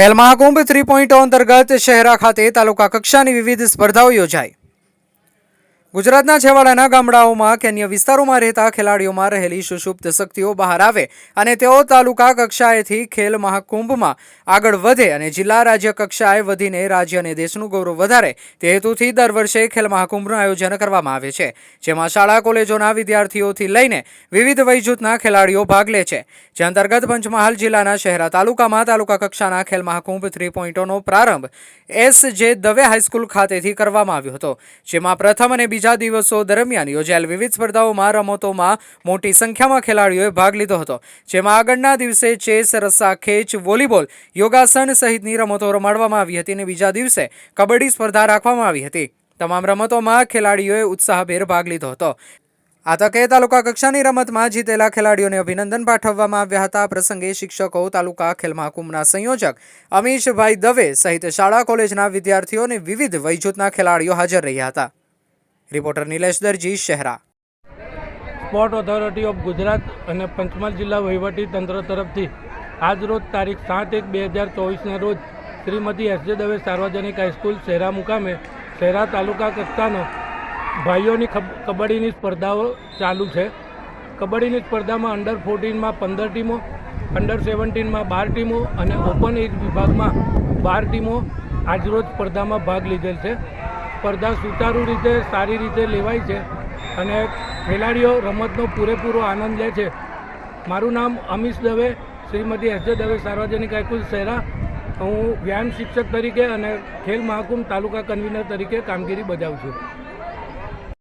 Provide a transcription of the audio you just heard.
Khel Mahakumbh three point અંતર્ગત શહેરા ખાતે તાલુકા કક્ષાની વિવિધ સ્પર્ધાઓ યોજાઈ. ગુજરાતના છેવાડાના ગામડાઓમાં કે અન્ય વિસ્તારોમાં રહેતા ખેલાડીઓમાં રહેલી સુષુપ્ત શક્તિઓ બહાર આવે અને તેઓ તાલુકા કક્ષાએથી ખેલ મહાકુંભમાં આગળ વધે અને જિલ્લા રાજ્ય કક્ષાએ વધીને રાજ્ય અને દેશનું ગૌરવ વધારે તે હેતુથી દર વર્ષે ખેલ મહાકુંભનું આયોજન કરવામાં આવે છે, જેમાં શાળા, કોલેજોના વિદ્યાર્થીઓથી લઈને વિવિધ વયજૂથના ખેલાડીઓ ભાગ લે છે. જે અંતર્ગત પંચમહાલ જિલ્લાના શહેરા તાલુકામાં તાલુકા કક્ષાના ખેલ મહાકુંભ થ્રી પોઈન્ટોનો પ્રારંભ એસ જે દવે હાઈસ્કૂલ ખાતેથી કરવામાં આવ્યો હતો, જેમાં પ્રથમ અને દિવસો દરમિયાન યોજાયેલ વિવિધ સ્પર્ધાઓમાં, રમતોમાં મોટી સંખ્યામાં ખેલાડીઓએ ભાગ લીધો હતો. જેમાં આગળના દિવસે ચેસ, રસ્સા, ખેંચ, વોલીબોલ, યોગાસન સહિતની રમતો રમાડવામાં આવી હતી અને બીજા દિવસે કબડ્ડી સ્પર્ધા રાખવામાં આવી હતી. તમામ રમતોમાં ખેલાડીઓએ ઉત્સાહભેર ભાગ લીધો હતો. આ તકે તાલુકા કક્ષાની રમતમાં જીતેલા ખેલાડીઓને અભિનંદન પાઠવવામાં આવ્યા હતા. પ્રસંગે શિક્ષકો, તાલુકા ખેલ મહાકુંભના સંયોજક અમીશભાઈ દવે સહિત શાળા, કોલેજના વિદ્યાર્થીઓ અને વિવિધ વયજૂથના ખેલાડીઓ હાજર રહ્યા હતા. Reporter Nilesh Darji, Shahera. Sport authority of Gujarat અને પંચમહાલ જિલ્લા વહીવટી તંત્ર તરફથી આજરોજ તારીખ સાત એક બે હજાર ચોવીસના રોજ શ્રીમતી એસ જે દવે સાર્વજનિક હાઈસ્કૂલ શહેરા મુકામે શહેરા તાલુકા કક્ષાનો ભાઈઓની કબડ્ડીની સ્પર્ધાઓ ચાલુ છે. કબડ્ડીની સ્પર્ધામાં અંડર ફોર્ટીનમાં પંદર ટીમો અંડર સેવન્ટીનમાં બાર ટીમો અને ઓપન એજ વિભાગમાં બાર ટીમો આજરોજ સ્પર્ધામાં ભાગ લીધેલ છે. સ્પર્ધા સુચારુ રીતે, સારી રીતે લેવાય છે અને ખેલાડીઓ રમતનો પૂરેપૂરો આનંદ લે છે. મારું નામ અમીશ દવે, શ્રીમતી એસ જે દવે સાર્વજનિક હાઈકુલ શહેરા હું વ્યાયામ શિક્ષક તરીકે અને ખેલ મહાકુંભ તાલુકા કન્વીનર તરીકે કામગીરી બજાવું છું.